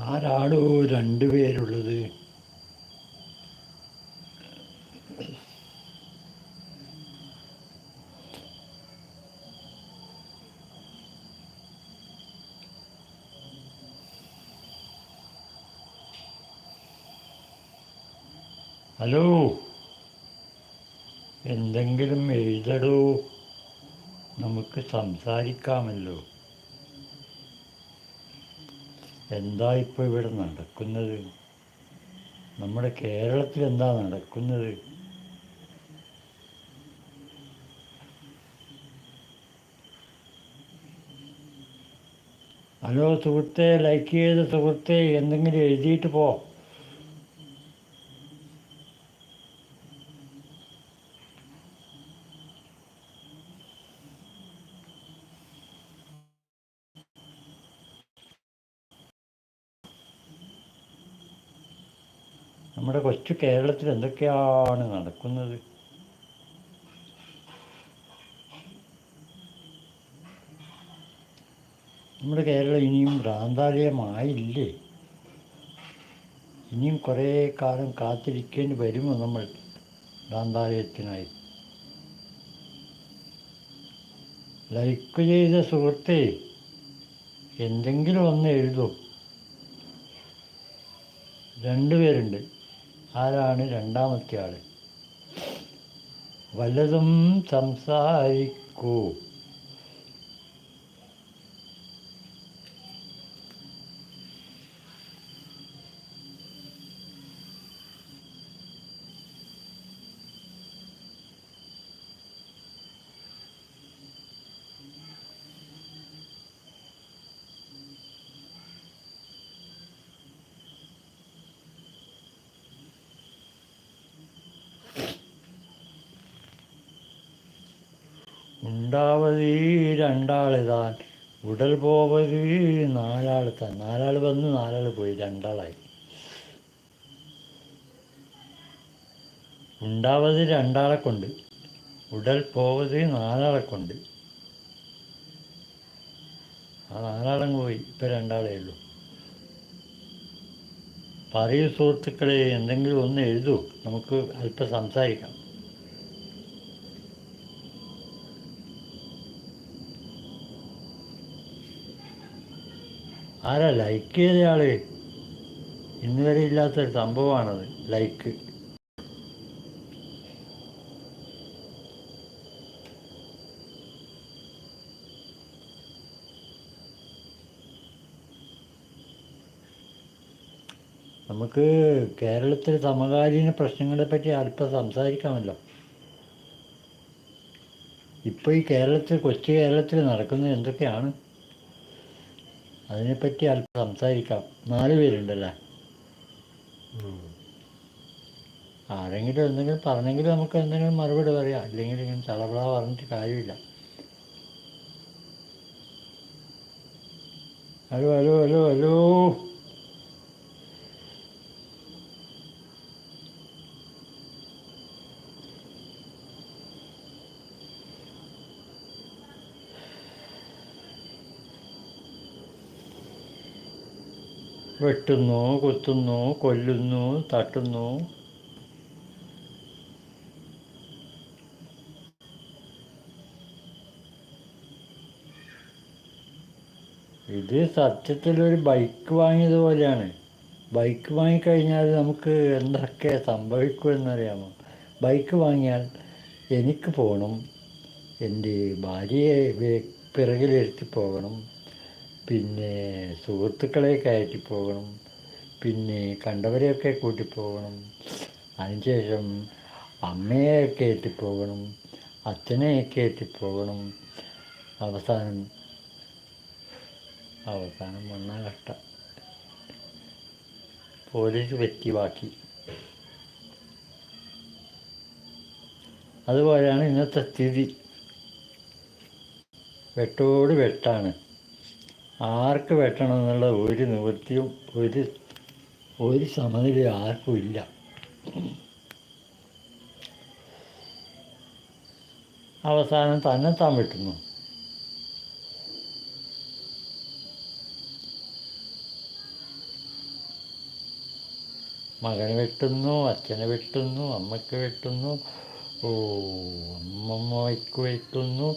ആരാടോ രണ്ടുപേരുള്ളത് hello? എന്തെങ്കിലും എഴുതടോ. നമുക്ക് സംസാരിക്കാമല്ലോ. എന്താ ഇപ്പോൾ ഇവിടെ നടക്കുന്നത്? നമ്മുടെ കേരളത്തിൽ എന്താ നടക്കുന്നത്? ഹലോ സുഹൃത്തെ ലൈക്ക് ചെയ്ത സുഹൃത്തെ എന്തെങ്കിലും എഴുതിയിട്ട് പോ. നമ്മുടെ കൊച്ചു കേരളത്തിൽ എന്തൊക്കെയാണ് നടക്കുന്നത്? നമ്മുടെ കേരളം ഇനിയും ഭ്രാന്താലയമായില്ലേ? ഇനിയും കുറേ കാലം കാത്തിരിക്കേണ്ടി വരുമോ നമ്മൾ ഭ്രാന്താലയത്തിനായി? ലൈക്ക് ചെയ്ത സുഹൃത്തെ എന്തെങ്കിലും ഒന്ന് എഴുതും. രണ്ടുപേരുണ്ട് ആരാണ് രണ്ടാമത്തെ ആൾ വല്ലതും സംസാരിക്കൂ. ഉണ്ടാവത് രണ്ടാളിതാൻ. ഉടൽ പോവത് നാലാൾ താൻ നാലാൾ വന്ന് നാലാൾ പോയി രണ്ടാളായി. ഉണ്ടാവത് രണ്ടാളെ കൊണ്ട് ഉടൽ പോവത് നാലാളെ കൊണ്ട്. ആ നാലാളും പോയി ഇപ്പം രണ്ടാളേ ഉള്ളൂ. പറയൂ സുഹൃത്തുക്കളെ എന്തെങ്കിലും ഒന്ന് എഴുതൂ നമുക്ക് അല്പം സംസാരിക്കാം. ആരാ ലൈക്ക് ചെയ്തയാൾ ഇന്ന് വരെ ഇല്ലാത്തൊരു സംഭവമാണത് ലൈക്ക് നമുക്ക് കേരളത്തിലെ സമകാലീന പ്രശ്നങ്ങളെ പറ്റി അല്പം സംസാരിക്കാമല്ലോ. ഇപ്പോൾ ഈ കേരളത്തിൽ കൊച്ചു കേരളത്തിൽ നടക്കുന്നത് എന്തൊക്കെയാണ്? അതിനെപ്പറ്റി അല്പം സംസാരിക്കാം. നാല് പേരുണ്ടല്ലേ? ആരെങ്കിലും എന്തെങ്കിലും പറഞ്ഞെങ്കിൽ നമുക്ക് എന്തെങ്കിലും മറുപടി പറയാം. അല്ലെങ്കിൽ ഇങ്ങനെ തളവള പറഞ്ഞിട്ട് കാര്യമില്ല. Hello hello hello hello. വെട്ടുന്നു കുത്തുന്നു കൊല്ലുന്നു തട്ടുന്നു. ഇത് സത്യത്തിലൊരു ബൈക്ക് വാങ്ങിയതുപോലെയാണ് ബൈക്ക് വാങ്ങിക്കഴിഞ്ഞാൽ നമുക്ക് എന്തൊക്കെ സംഭവിക്കുമെന്നറിയാമോ? ബൈക്ക് വാങ്ങിയാൽ എനിക്ക് പോകണം. എന്റെ ഭാര്യയെ പിറകിലിരുത്തി പോകണം. പിന്നെ സുഹൃത്തുക്കളെ കയറ്റി പോകണം. പിന്നെ കണ്ടവരെയൊക്കെ കൂട്ടിപ്പോകണം അതിനുശേഷം പോകണം. അച്ഛനെ കയറ്റി പോകണം. അവസാനം അവസാനം വന്ന കഷ്ട പോലീസ് വ്യക്തി ബാക്കി അതുപോലെയാണ് ഇന്നത്തെ സ്ഥിതി. വെട്ടോട് വെട്ടാണ്. ആർക്ക് വെട്ടണം എന്നുള്ള ഒരു നിവൃത്തിയും ഒരു ഒരു സമനില ആർക്കും ഇല്ല. അവസാനം തന്നെ താൻ വെട്ടുന്നു. മകന് വെട്ടുന്നു അച്ഛനെ വെട്ടുന്നു അമ്മയ്ക്ക് വെട്ടുന്നു ഓ അമ്മമ്മയ്ക്ക് വെട്ടുന്നു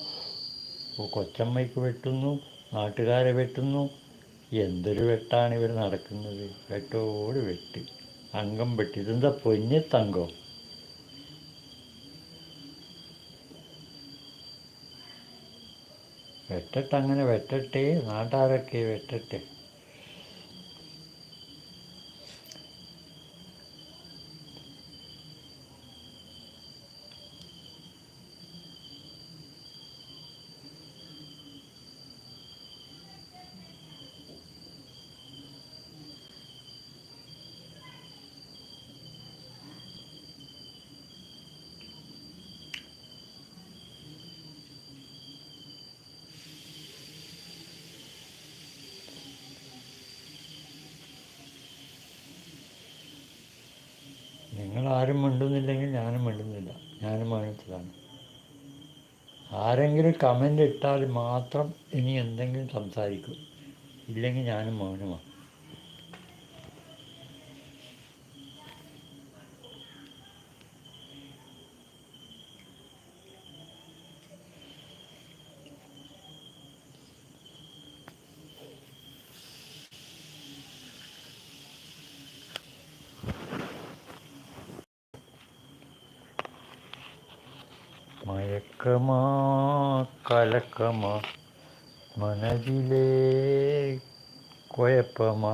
കൊച്ചമ്മയ്ക്ക് വെട്ടുന്നു നാട്ടുകാരെ വെട്ടുന്നു. എന്തൊരു വെട്ടാണ് ഇവർ നടക്കുന്നത്? വെട്ടോട് വെട്ട്. അംഗം വെട്ടി. ഇതെന്താ പൊന്നിത്തങ്കം വെട്ടട്ടെ അങ്ങനെ വെട്ടട്ടെ. നാട്ടാരൊക്കെ വെട്ടട്ടെ. ആരും മിണ്ടുന്നില്ലെങ്കിൽ ഞാനും മിണ്ടുന്നില്ല. ഞാനും മൗനത്തിലാണ്. ആരെങ്കിലും കമന്റ് ഇട്ടാൽ മാത്രം ഇനി എന്തെങ്കിലും സംസാരിക്കും. ഇല്ലെങ്കിൽ ഞാനും മൗനമാണ് മയക്കമാ കലക്കമാ മനതിലേ കുഴപ്പമാ.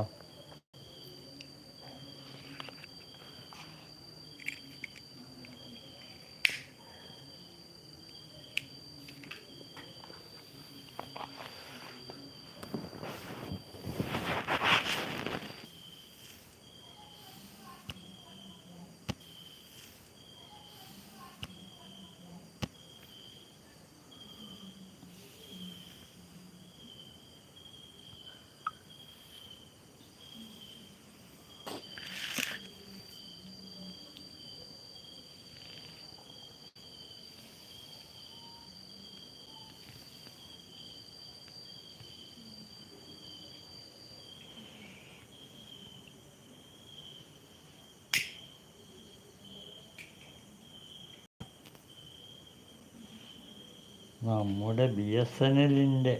നമ്മുടെ ബി എസ് എൻ എല്ലിന്റെ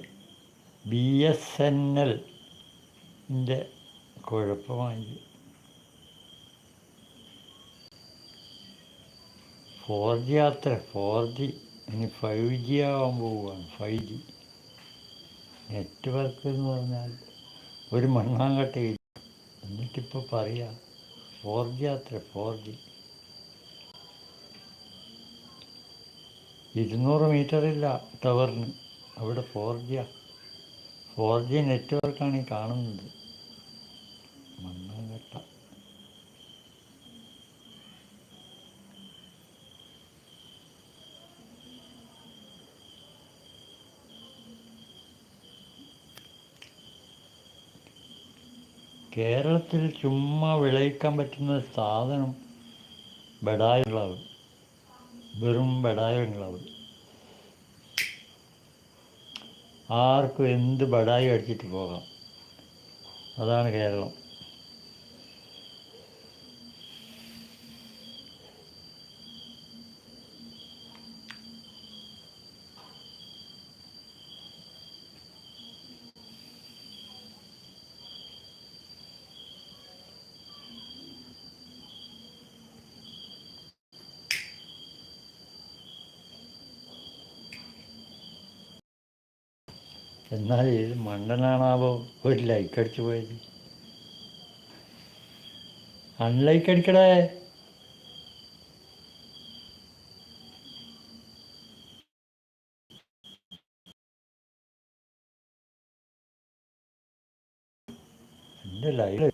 ബി എസ് എൻ എല്ലിന്റെ കുഴപ്പമായി ഫോർ ജി അത്ര ഫോർ ജി ഇനി ഫൈവ് ജി ആവാൻ പോവുകയാണ് ഫൈവ് ജി. നെറ്റ്വർക്ക് എന്ന് പറഞ്ഞാൽ ഒരു മണ്ണാങ്കട്ടയില്ല എന്നിട്ടിപ്പോൾ പറയാം ഫോർ ജി അത്ര ഫോർ ജി ഇരുന്നൂറ് മീറ്ററില്ല ടവറിന്. അവിടെ ഫോർ ജിയാ ഫോർ ജി നെറ്റ്വർക്കാണ് ഈ കാണുന്നത്. മണ്ണാങ്കട്ട. കേരളത്തിൽ ചുമ്മാ വിളയിക്കാൻ പറ്റുന്ന സാധനം ബഡായി പ്ലാവ് വെറും പ്ലാവ് ആർക്കും എന്ത് ബടായി അടിച്ചിട്ട് പോകാം. അതാണ് കേരളം. എന്നാൽ ഇത് മണ്ടനാണാവോ ഒരു ലൈക്ക് അടിച്ചു പോയത്? അൺലൈക്ക് അടിക്കടേ. എന്റെ ലൈവ്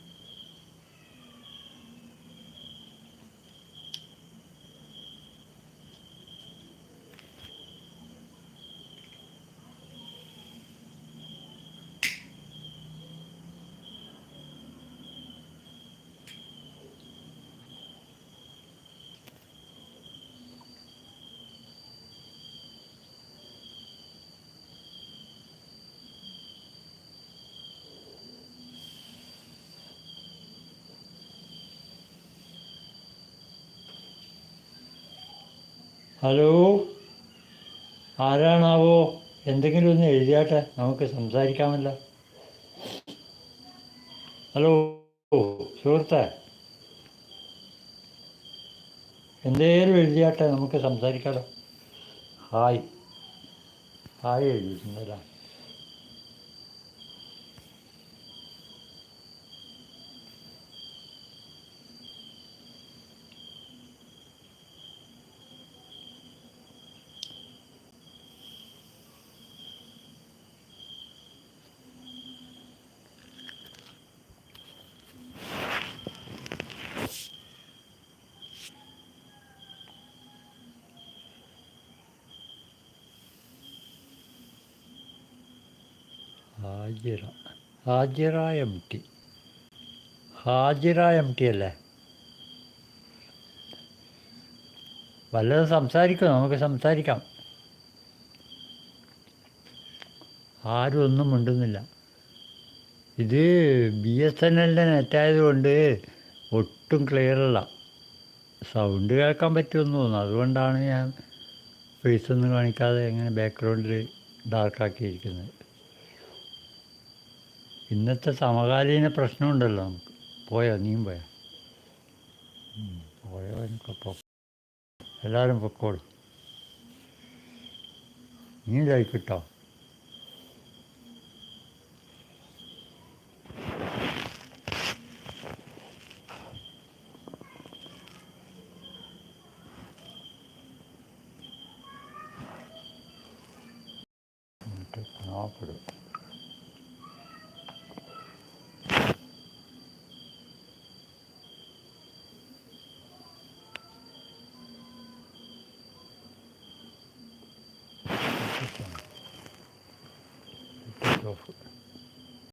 ഹലോ? ആരാണാവോ? എന്തെങ്കിലും ഒന്ന് എഴുതിയാട്ടെ. നമുക്ക് സംസാരിക്കാമല്ലോ. ഹലോ സുഹൃത്തെ. എന്തേലും എഴുതിയാട്ടെ. നമുക്ക് സംസാരിക്കാമല്ലോ hi. Hi എഴുതിയിരുന്നില്ല Hajira. Hajira M T Hajira M T അല്ലേ വല്ലതും സംസാരിക്കും? നമുക്ക് സംസാരിക്കാം. ആരും ഒന്നും മിണ്ടുന്നില്ല. ഇത് ബി എസ് എൻ എല്ലിന്റെ നെറ്റായതുകൊണ്ട് ഒട്ടും ക്ലിയർ അല്ല. സൗണ്ട് കേൾക്കാൻ പറ്റുമെന്ന് തോന്നുന്നു. അതുകൊണ്ടാണ് ഞാൻ ഫേസ് ഒന്നും കാണിക്കാതെ എങ്ങനെ ബാക്ക്ഗ്രൗണ്ടിൽ ഡാർക്കാക്കിയിരിക്കുന്നത് ഇന്നത്തെ സമകാലീന പ്രശ്നമുണ്ടല്ലോ. നമുക്ക് പോയോ? നീയും പോയോ? പോയോ എനിക്ക് പോ. എല്ലാവരും പൊക്കോളൂ. നീ ലൈക്ക് കിട്ടോ? നോക്കിടും ഷോപ്പ്